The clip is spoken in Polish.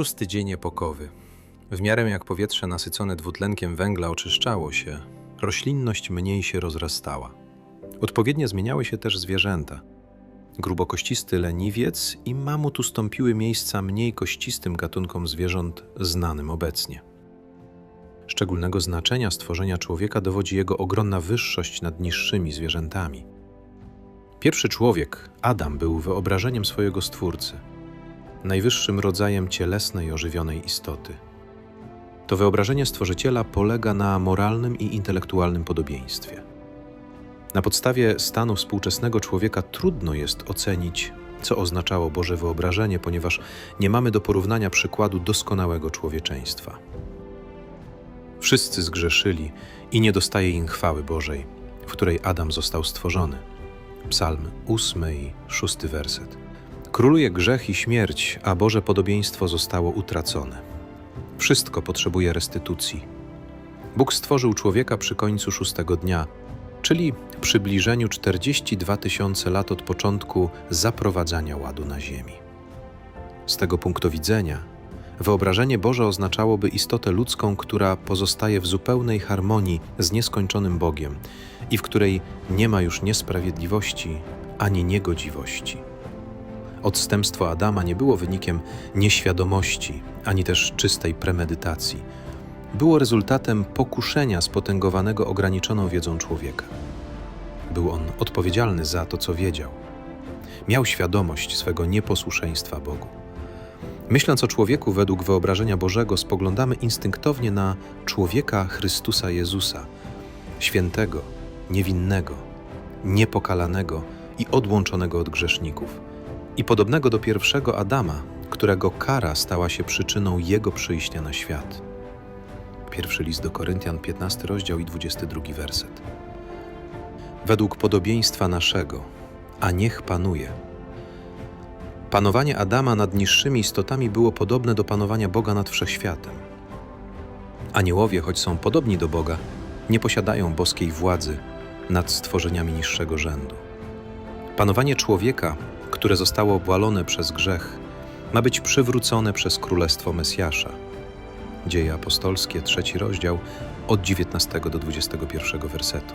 Szósty dzień epokowy. W miarę jak powietrze nasycone dwutlenkiem węgla oczyszczało się, roślinność mniej się rozrastała. Odpowiednio zmieniały się też zwierzęta. Grubokościsty leniwiec i mamut ustąpiły miejsca mniej kościstym gatunkom zwierząt znanym obecnie. Szczególnego znaczenia stworzenia człowieka dowodzi jego ogromna wyższość nad niższymi zwierzętami. Pierwszy człowiek, Adam, był wyobrażeniem swojego Stwórcy – najwyższym rodzajem cielesnej, ożywionej istoty. To wyobrażenie stworzyciela polega na moralnym i intelektualnym podobieństwie. Na podstawie stanu współczesnego człowieka trudno jest ocenić, co oznaczało Boże wyobrażenie, ponieważ nie mamy do porównania przykładu doskonałego człowieczeństwa. Wszyscy zgrzeszyli i nie dostaje im chwały Bożej, w której Adam został stworzony. Psalm 8 i 6 werset. Króluje grzech i śmierć, a Boże podobieństwo zostało utracone. Wszystko potrzebuje restytucji. Bóg stworzył człowieka przy końcu szóstego dnia, czyli przybliżeniu 42 tysiące lat od początku zaprowadzania ładu na ziemi. Z tego punktu widzenia, wyobrażenie Boże oznaczałoby istotę ludzką, która pozostaje w zupełnej harmonii z nieskończonym Bogiem i w której nie ma już niesprawiedliwości ani niegodziwości. Odstępstwo Adama nie było wynikiem nieświadomości ani też czystej premedytacji. Było rezultatem pokuszenia spotęgowanego ograniczoną wiedzą człowieka. Był on odpowiedzialny za to, co wiedział. Miał świadomość swego nieposłuszeństwa Bogu. Myśląc o człowieku według wyobrażenia Bożego, spoglądamy instynktownie na człowieka Chrystusa Jezusa, świętego, niewinnego, niepokalanego i odłączonego od grzeszników i podobnego do pierwszego Adama, którego kara stała się przyczyną jego przyjścia na świat. Pierwszy list do Koryntian, 15 rozdział i 22 werset. Według podobieństwa naszego, a niech panuje. Panowanie Adama nad niższymi istotami było podobne do panowania Boga nad wszechświatem. Aniołowie, choć są podobni do Boga, nie posiadają boskiej władzy nad stworzeniami niższego rzędu. Panowanie człowieka które zostało obalone przez grzech, ma być przywrócone przez Królestwo Mesjasza. Dzieje apostolskie, trzeci rozdział, od 19 do 21 wersetu.